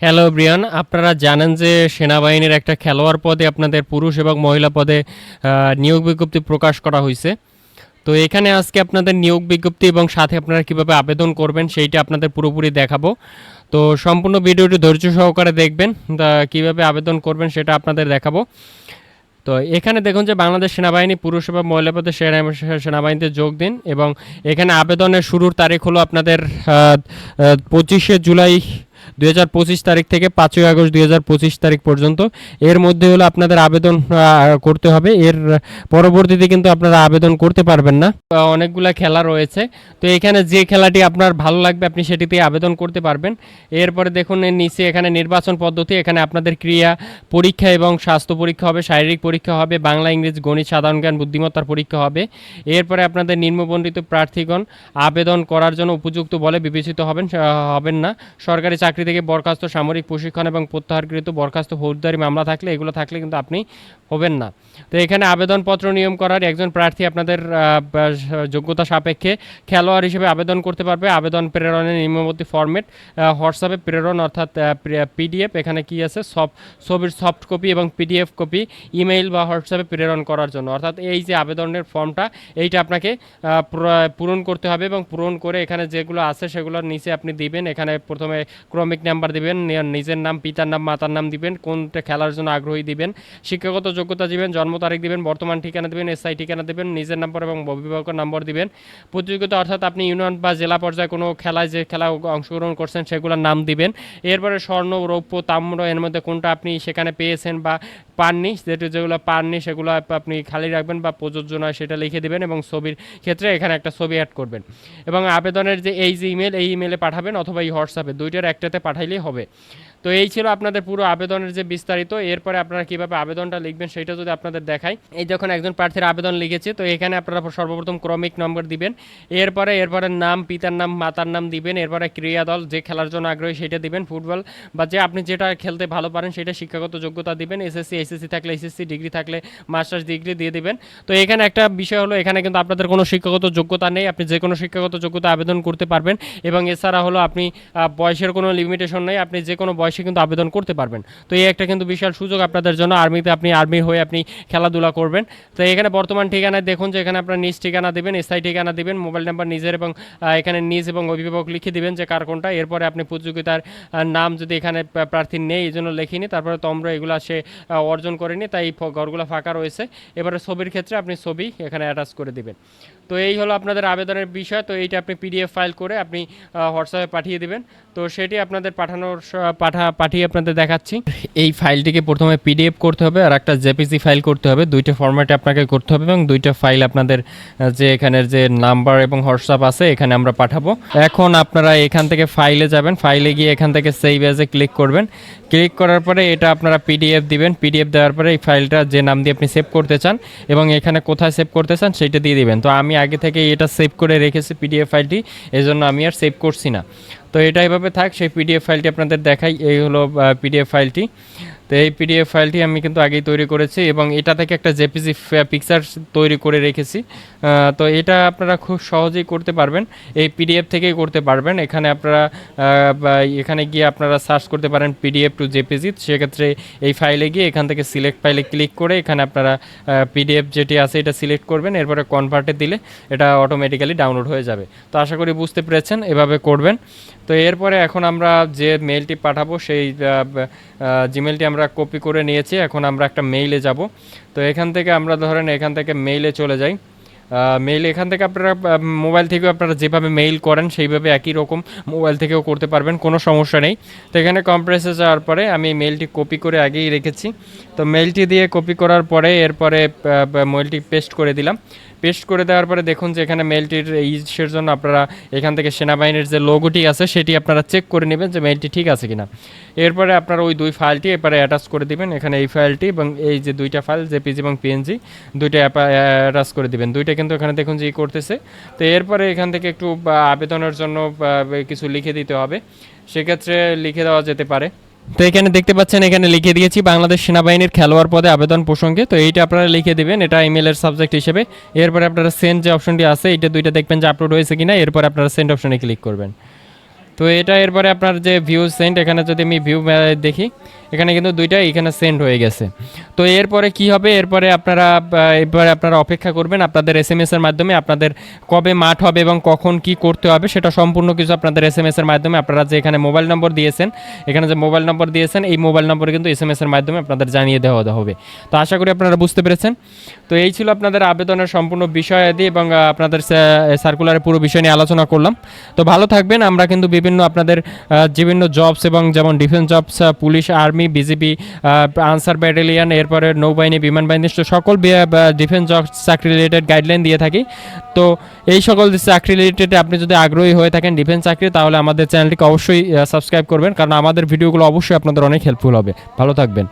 Hello Brian আপনারা জানেন যে সেনাবাহিনীর একটা খেলোয়াড় পদে আপনাদের পুরুষ এবং মহিলা পদে নিয়োগ বিজ্ঞপ্তি প্রকাশ করা হয়েছে। তো এখানে আজকে আপনাদের নিয়োগ বিজ্ঞপ্তি এবং সাথে আপনারা কীভাবে আবেদন করবেন সেইটা আপনাদের পুরোপুরি দেখাবো। তো সম্পূর্ণ ভিডিওটি ধৈর্য সহকারে দেখবেন কীভাবে আবেদন করবেন সেটা আপনাদের দেখাবো। তো এখানে দেখুন যে বাংলাদেশ সেনাবাহিনী পুরুষ এবং মহিলা পদে সেনা- সেনাবাহিনীতে যোগ দিন এবং এখানে আবেদনের শুরুর তারিখ হলো আপনাদের পঁচিশে জুলাই দুই হাজার পঁচিশ তারিখ থেকে পাঁচই আগস্ট দুই হাজার পঁচিশ তারিখ পর্যন্ত। এর মধ্যে হলো আপনাদের আবেদন করতে হবে। এর পরবর্তীতে কিন্তু আপনারা আবেদন করতে পারবেন না। অনেকগুলা খেলা রয়েছে। তো এখানে যে খেলাটি আপনার ভালো লাগবে, আপনি সেটিতে আবেদন করতে পারবেন। এরপরে দেখুন নিচে এখানে নির্বাচন পদ্ধতি। এখানে আপনাদের ক্রিয়া, পরীক্ষা এবং স্বাস্থ্য পরীক্ষা হবে, শারীরিক পরীক্ষা হবে, বাংলা, ইংরেজ, গণিত, সাধারণ জ্ঞান, বুদ্ধিমত্তার পরীক্ষা হবে। এরপরে আপনাদের নিম্নবন্ধিত প্রার্থীগণ আবেদন করার জন্য উপযুক্ত বলে বিবেচিত হবেন হবেন না। সরকারি চাকরি থেকে বরখাস্ত সামরিক প্রশিক্ষণ এবং প্রত্যাহারকৃত বরখাস্ত ফৌজদারি মামলা থাকলে, এগুলো থাকলে কিন্তু আপনি হবেন না। তো এখানে আবেদনপত্র নিয়ম করার একজন প্রার্থী আপনাদের যোগ্যতা সাপেক্ষে খেলোয়াড় হিসেবে আবেদন করতে পারবে। আবেদন প্রেরণের নিম্নবর্তী ফরম্যাট হোয়াটসঅ্যাপে প্রেরণ অর্থাৎ পিডিএফ, এখানে কি আছে? সব, ছবির সফট কপি এবং পিডিএফ কপি, ইমেইল বা হোয়াটসঅ্যাপে প্রেরণ করার জন্য। অর্থাৎ এই যে আবেদনের ফর্মটা, এইটা আপনাকে পূরণ করতে হবে এবং পূরণ করে এখানে যেগুলো আছে সেগুলোর নিচে আপনি দিবেন। এখানে প্রথমে ক্রমিক নাম্বার দিবেন নিজের নাম, পিতার নাম, মাতার নাম দিবেন, কোনটা খেলার জন্য আগ্রহী দিবেন, শিক্ষাগত যোগ্যতা দিবেন, জন্ম তারিখ দিবেন, বর্তমান ঠিকানা দিবেন, এসআই ঠিকানা দিবেন, নিজের নম্বর এবং অভিভাবকের নম্বর দিবেন। প্রতিযোগিতা অর্থাৎ আপনি ইউনিয়ন বা জেলা পর্যায়ে কোনো খেলায় যে খেলা অংশগ্রহণ করছেন সেগুলোর নাম দিবেন। এরপরে স্বর্ণ, রৌপ্য, তাম্র এর মধ্যে কোনটা আপনি সেখানে পেয়েছেন বা পাননি, যেটা যেগুলো পাননি সেগুলো আপনি খালি রাখবেন বা প্রযোজ্য নয় সেটা লিখে দিবেন এবং ছবির ক্ষেত্রে এখানে একটা ছবি অ্যাড করবেন। এবং আবেদনের যে এই যে ইমেল এই ইমেলে পাঠাবেন অথবা এই হোয়াটসঅ্যাপে দুইটার একটাতে পাঠাইলেই হবে। তো এই ছিল আপনাদের পুরো আবেদনের যে বিস্তারিত। এরপরে আপনারা কীভাবে আবেদনটা লিখবেন সেটা যদি আপনাদের দেখাই। এই যখন একজন প্রার্থীর আবেদন লিখেছে। তো এখানে আপনারা সর্বপ্রথম ক্রমিক নম্বর দিবেন। এরপরে এরপরে নাম, পিতার নাম, মাতার নাম দিবেন। এরপরে ক্রীড়া দল যে খেলার জন্য আগ্রহী সেটা দিবেন। ফুটবল বা যে আপনি যেটা খেলতে ভালো পারেন সেটা শিক্ষাগত যোগ্যতা দিবেন। এসএসসি এসএসসি থাকলে এসএসসি, ডিগ্রি থাকলে মাস্টার্স, ডিগ্রি দিয়ে দিবেন। তো এখানে একটা বিষয় হলো, এখানে কিন্তু আপনাদের কোনো শিক্ষাগত যোগ্যতা নেই। আপনি যে কোনো শিক্ষাগত যোগ্যতা আবেদন করতে পারবেন। এবং এছাড়া হলো, আপনি বয়সের কোনো লিমিটেশন নেই, আপনি যে কোনো বয়সে কিন্তু আবেদন করতে পারবেন। তো এই একটা কিন্তু বিশাল সুযোগ আপনাদের জন্য। আর্মিতে আপনি আর্মি হয়ে আপনি খেলাধুলা করবেন। তো এখানে বর্তমান ঠিকানায় দেখুন যে এখানে আপনার নিজ ঠিকানা দেবেন এসআই ঠিকানা দেবেন, মোবাইল নাম্বার নিজের এবং এখানে নিজ এবং অভিভাবক লিখে দিবেন যে কার কোনটা। এরপরে আপনি প্রতিযোগিতার নাম যদি এখানে প্রার্থী নেই, এই জন্য লেখিনি তারপরে তোমরা এগুলো সে অর্জন করেনি তাই ঘরগুলো ফাঁকা রয়েছে। এবারে ছবির ক্ষেত্রে আপনি ছবি এখানে অ্যাটাচ করে দিবেন। তো এই হলো আপনাদের আবেদনের বিষয়। তো এইটা আপনি পিডিএফ ফাইল করে আপনি হোয়াটসঅ্যাপে পাঠিয়ে দিবেন। তো সেটি আপনাদের পাঠানোর পাঠা, পাঠিয়ে আপনাদের দেখাচ্ছি। এই ফাইলটিকে প্রথমে পিডিএফ করতে হবে আর একটা জেপিসি ফাইল করতে হবে। দুইটা ফরম্যাটে আপনাকে করতে হবে এবং দুইটা ফাইল আপনাদের যে এখানের যে নাম্বার এবং হোয়াটসঅ্যাপ আছে, এখানে আমরা পাঠাবো। এখন আপনারা এখান থেকে ফাইলে যাবেন। ফাইলে গিয়ে এখান থেকে সেভ অ্যাজে ক্লিক করবেন। ক্লিক করার পরে এটা আপনারা পিডিএফ দিবেন। পিডিএফ দেওয়ার পরে এই ফাইলটা যে নাম দিয়ে আপনি সেভ করতে চান এবং এখানে কোথায় সেভ করতে চান, সেটা দিয়ে দিবেন। তো আমি আগে থেকে এটা সেভ করে রেখেছি পিডিএফ ফাইলটি এই জন্য আমি আর সেভ করছি না। তো এটা এভাবে থাক সেই পিডিএফ ফাইলটি আপনাদের দেখাই। এই হলো পিডিএফ ফাইলটি তো এই পিডিএফ ফাইলটি আমি কিন্তু আগেই তৈরি করেছি এবং এটা থেকে একটা জেপিজি পিকচার তৈরি করে রেখেছি। তো এটা আপনারা খুব সহজেই করতে পারবেন। এই পিডিএফ থেকেই করতে পারবেন। এখানে আপনারা এখানে গিয়ে আপনারা সার্চ করতে পারেন পিডিএফ টু জেপিজি সেক্ষেত্রে এই ফাইলে গিয়ে এখান থেকে সিলেক্ট ফাইলে ক্লিক করে এখানে আপনারা পিডিএফ যেটি আছে এটা সিলেক্ট করবেন। এরপরে কনভার্টে দিলে এটা অটোমেটিক্যালি ডাউনলোড হয়ে যাবে। তো আশা করি বুঝতে পেরেছেন, এভাবে করবেন। তো এরপরে এখন আমরা যে মেলটি পাঠাবো সেই জিমেলটি আমরা কপি করে নিয়েছি, এখন আমরা একটা মেইলে যাব। তো এখান থেকে আমরা ধরেন এখান থেকে মেইলে চলে যাই। মেইল এখান থেকে আপনারা মোবাইল থেকেও আপনারা যেভাবে মেইল করেন, সেইভাবে একই রকম মোবাইল থেকেও করতে পারবেন, কোনো সমস্যা নেই। তো এখানে কম্প্রেসে যাওয়ার পরে আমি মেইলটি কপি করে আগেই রেখেছি। তো মেইলটি দিয়ে কপি করার পরে, এরপরে মেইলটি পেস্ট করে দিলাম। পেস্ট করে দেওয়ার পরে দেখুন যে এখানে মেইলটির ইসের জন্য আপনারা এখান থেকে সেনাবাহিনীর যে লোগোটি আছে, সেটি আপনারা চেক করে নেবেন যে মেইলটি ঠিক আছে কিনা। এরপরে আপনারা ওই দুই ফাইলটি এরপরে অ্যাটাচ করে দিবেন, এখানে এই ফাইলটি এবং এই যে দুইটা ফাইল জেপিজি এবং পিএনজি দুইটা অ্যাটাচ করে দিবেন। দুইটা কিন্তু এখানে দেখুন যে করতেছে। তো এরপরে এখান থেকে একটু আবেদনের জন্য কিছু লিখে দিতে হবে। সেক্ষেত্রে লিখে দেওয়া যেতে পারে। তো এখানে দেখতে পাচ্ছেন, এখানে লিখে দিয়েছি, বাংলাদেশ সেনাবাহিনীর খেলোয়াড় পদে আবেদন প্রসঙ্গে। তো এইটা আপনারা লিখে দিবেন, এটা ইমেলের সাবজেক্ট হিসেবে। এরপরে আপনারা সেন্ড যে অপশনটি আছে এটা দুইটা দেখবেন যে আপলোড হয়েছে কিনা। এরপর আপনারা সেন্ড অপশনে ক্লিক করবেন। তো এটা এরপরে আপনার যে ভিউ সেন্ট এখানে যদি আমি ভিউ দেখি এখানে কিন্তু দুইটা এখানে সেন্ড হয়ে গেছে। তো এরপরে কি হবে? এরপরে আপনারা এরপরে আপনারা অপেক্ষা করবেন। আপনাদের এস এম এস এর মাধ্যমে আপনাদের কবে মাঠ হবে এবং কখন কি করতে হবে সেটা সম্পূর্ণ কিছু আপনাদের এস এম এস এর মাধ্যমে আপনারা যে এখানে মোবাইল নম্বর দিয়েছেন, এখানে যে মোবাইল নম্বর দিয়েছেন, এই মোবাইল নম্বরে কিন্তু এস এম এস এর মাধ্যমে আপনাদের জানিয়ে দেওয়া হবে। তো আশা করি আপনারা বুঝতে পেরেছেন। তো এই ছিল আপনাদের আবেদনের সম্পূর্ণ বিষয়াদি এবং আপনাদের সার্কুলারের পুরো বিষয় নিয়ে আলোচনা করলাম। তো ভালো থাকবেন। আমরা কিন্তু বিভিন্ন আপনাদের বিভিন্ন জবস এবং যেমন defence jobs police army BGB Ansar battalion, এরপরে নৌবাহিনী বিমান বাহিনী সকল ডিফেন্স জব চাকরি রিলেটেড গাইডলাইন দিয়ে থাকি। তো এই সকল চাকরি রিলেটেড আপনি যদি আগ্রহী হয়ে থাকেন ডিফেন্স চাকরি, তাহলে আমাদের চ্যানেলটিকে অবশ্যই সাবস্ক্রাইব করবেন। কারণ আমাদের ভিডিওগুলো অবশ্যই আপনাদের অনেক হেল্পফুল হবে। ভালো থাকবেন।